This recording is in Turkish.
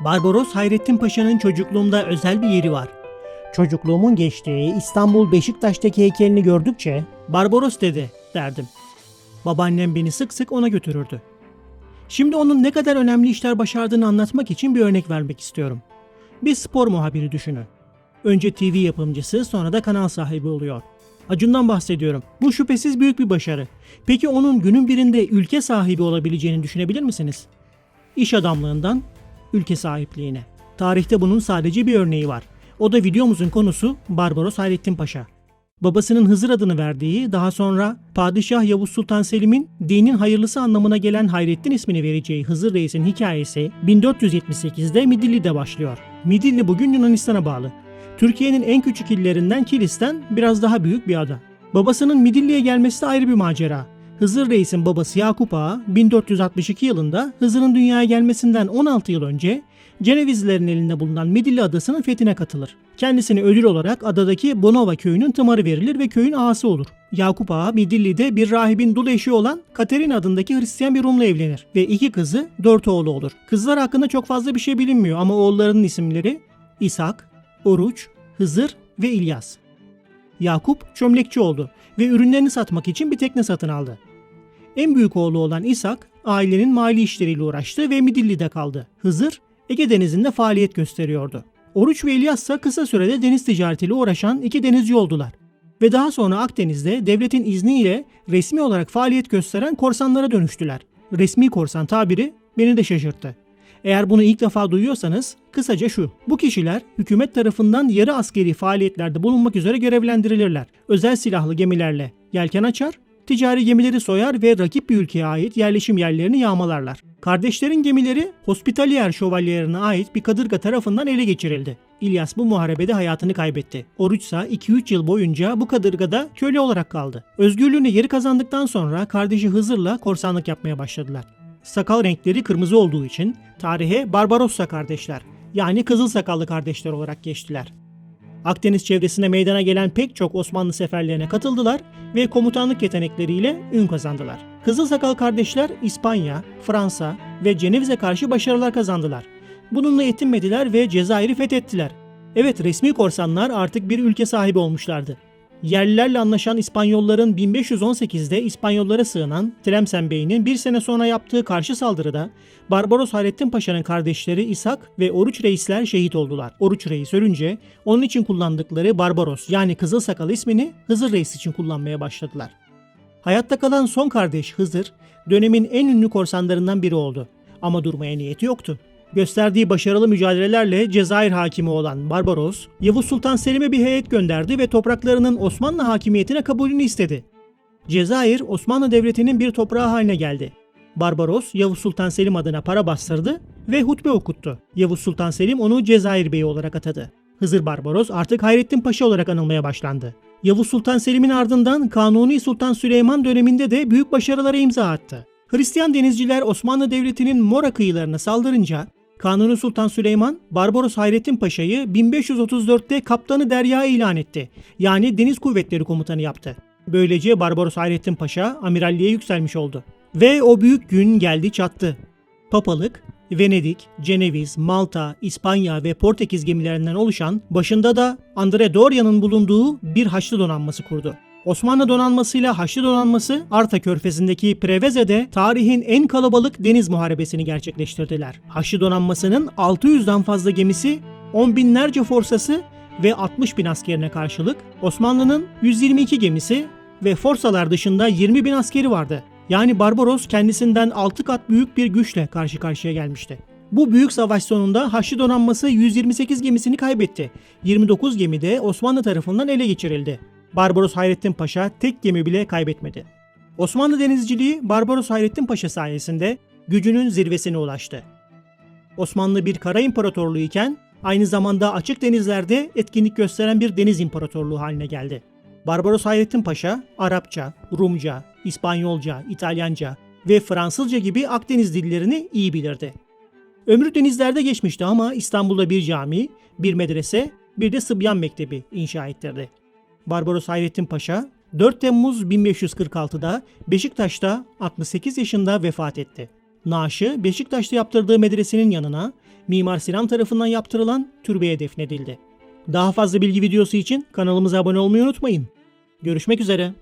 Barbaros Hayrettin Paşa'nın çocukluğumda özel bir yeri var. Çocukluğumun geçtiği İstanbul Beşiktaş'taki heykelini gördükçe Barbaros dede derdim. Babaannem beni sık sık ona götürürdü. Şimdi onun ne kadar önemli işler başardığını anlatmak için bir örnek vermek istiyorum. Bir spor muhabiri düşünün. Önce TV yapımcısı sonra da kanal sahibi oluyor. Acun'dan bahsediyorum. Bu şüphesiz büyük bir başarı. Peki onun günün birinde ülke sahibi olabileceğini düşünebilir misiniz? İş adamlığından ülke sahipliğine. Tarihte bunun sadece bir örneği var. O da videomuzun konusu Barbaros Hayrettin Paşa. Babasının Hızır adını verdiği, daha sonra Padişah Yavuz Sultan Selim'in dinin hayırlısı anlamına gelen Hayrettin ismini vereceği Hızır Reis'in hikayesi 1478'de Midilli'de başlıyor. Midilli bugün Yunanistan'a bağlı. Türkiye'nin en küçük illerinden Kilis'ten biraz daha büyük bir ada. Babasının Midilli'ye gelmesi de ayrı bir macera. Hızır Reis'in babası Yakup Ağa 1462 yılında Hızır'ın dünyaya gelmesinden 16 yıl önce Cenevizlilerin elinde bulunan Midilli adasının fethine katılır. Kendisine ödül olarak adadaki Bonova köyünün tımarı verilir ve köyün ağası olur. Yakup Ağa Midilli'de bir rahibin dul eşi olan Katerina adındaki Hristiyan bir Rum'la evlenir ve iki kızı dört oğlu olur. Kızlar hakkında çok fazla bir şey bilinmiyor ama oğullarının isimleri İshak, Oruç, Hızır ve İlyas. Yakup çömlekçi oldu ve ürünlerini satmak için bir tekne satın aldı. En büyük oğlu olan İshak ailenin mali işleriyle uğraştı ve Midilli'de kaldı. Hızır Ege Denizi'nde faaliyet gösteriyordu. Oruç ve İlyas ise kısa sürede deniz ticaretiyle uğraşan iki denizci oldular. Ve daha sonra Akdeniz'de devletin izniyle resmi olarak faaliyet gösteren korsanlara dönüştüler. Resmi korsan tabiri beni de şaşırttı. Eğer bunu ilk defa duyuyorsanız kısaca şu. Bu kişiler hükümet tarafından yarı askeri faaliyetlerde bulunmak üzere görevlendirilirler. Özel silahlı gemilerle yelken açar, ticari gemileri soyar ve rakip bir ülkeye ait yerleşim yerlerini yağmalarlar. Kardeşlerin gemileri Hospitalier şövalyelerine ait bir kadırga tarafından ele geçirildi. İlyas bu muharebede hayatını kaybetti. Oruç ise 2-3 yıl boyunca bu kadırgada köle olarak kaldı. Özgürlüğünü geri kazandıktan sonra kardeşi Hızır'la korsanlık yapmaya başladılar. Sakal renkleri kırmızı olduğu için tarihe Barbarossa kardeşler yani kızıl sakallı kardeşler olarak geçtiler. Akdeniz çevresinde meydana gelen pek çok Osmanlı seferlerine katıldılar ve komutanlık yetenekleriyle ün kazandılar. Kızıl Sakal kardeşler İspanya, Fransa ve Ceneviz'e karşı başarılar kazandılar. Bununla yetinmediler ve Cezayir'i fethettiler. Evet resmi korsanlar artık bir ülke sahibi olmuşlardı. Yerlilerle anlaşan İspanyolların 1518'de İspanyollara sığınan Tlemcen Bey'in bir sene sonra yaptığı karşı saldırıda Barbaros Hayrettin Paşa'nın kardeşleri İshak ve Oruç Reisler şehit oldular. Oruç Reis ölünce onun için kullandıkları Barbaros yani Kızıl Sakal ismini Hızır Reis için kullanmaya başladılar. Hayatta kalan son kardeş Hızır dönemin en ünlü korsanlarından biri oldu. Ama durmaya niyeti yoktu. Gösterdiği başarılı mücadelelerle Cezayir hakimi olan Barbaros, Yavuz Sultan Selim'e bir heyet gönderdi ve topraklarının Osmanlı hakimiyetine kabulünü istedi. Cezayir, Osmanlı Devleti'nin bir toprağı haline geldi. Barbaros, Yavuz Sultan Selim adına para bastırdı ve hutbe okuttu. Yavuz Sultan Selim onu Cezayir Beyi olarak atadı. Hızır Barbaros artık Hayrettin Paşa olarak anılmaya başlandı. Yavuz Sultan Selim'in ardından Kanuni Sultan Süleyman döneminde de büyük başarılara imza attı. Hristiyan denizciler Osmanlı Devleti'nin Mora kıyılarına saldırınca Kanuni Sultan Süleyman, Barbaros Hayrettin Paşa'yı 1534'te kaptanı derya ilan etti. Yani Deniz Kuvvetleri Komutanı yaptı. Böylece Barbaros Hayrettin Paşa amiralliğe yükselmiş oldu. Ve o büyük gün geldi çattı. Papalık, Venedik, Ceneviz, Malta, İspanya ve Portekiz gemilerinden oluşan, başında da Andre Doria'nın bulunduğu bir Haçlı donanması kurdu. Osmanlı donanmasıyla Haçlı donanması Arta Körfezi'ndeki Preveze'de tarihin en kalabalık deniz muharebesini gerçekleştirdiler. Haçlı donanmasının 600'den fazla gemisi, 10 binlerce forsası ve 60 bin askerine karşılık Osmanlı'nın 122 gemisi ve forsalar dışında 20 bin askeri vardı. Yani Barbaros kendisinden 6 kat büyük bir güçle karşı karşıya gelmişti. Bu büyük savaş sonunda Haçlı donanması 128 gemisini kaybetti. 29 gemi de Osmanlı tarafından ele geçirildi. Barbaros Hayrettin Paşa tek gemi bile kaybetmedi. Osmanlı denizciliği Barbaros Hayrettin Paşa sayesinde gücünün zirvesine ulaştı. Osmanlı bir kara imparatorluğu iken aynı zamanda açık denizlerde etkinlik gösteren bir deniz imparatorluğu haline geldi. Barbaros Hayrettin Paşa Arapça, Rumca, İspanyolca, İtalyanca ve Fransızca gibi Akdeniz dillerini iyi bilirdi. Ömrü denizlerde geçmişti ama İstanbul'da bir cami, bir medrese, bir de Sıbyan Mektebi inşa ettirdi. Barbaros Hayrettin Paşa 4 Temmuz 1546'da Beşiktaş'ta 68 yaşında vefat etti. Naaşı Beşiktaş'ta yaptırdığı medresenin yanına Mimar Sinan tarafından yaptırılan türbeye defnedildi. Daha fazla bilgi videosu için kanalımıza abone olmayı unutmayın. Görüşmek üzere.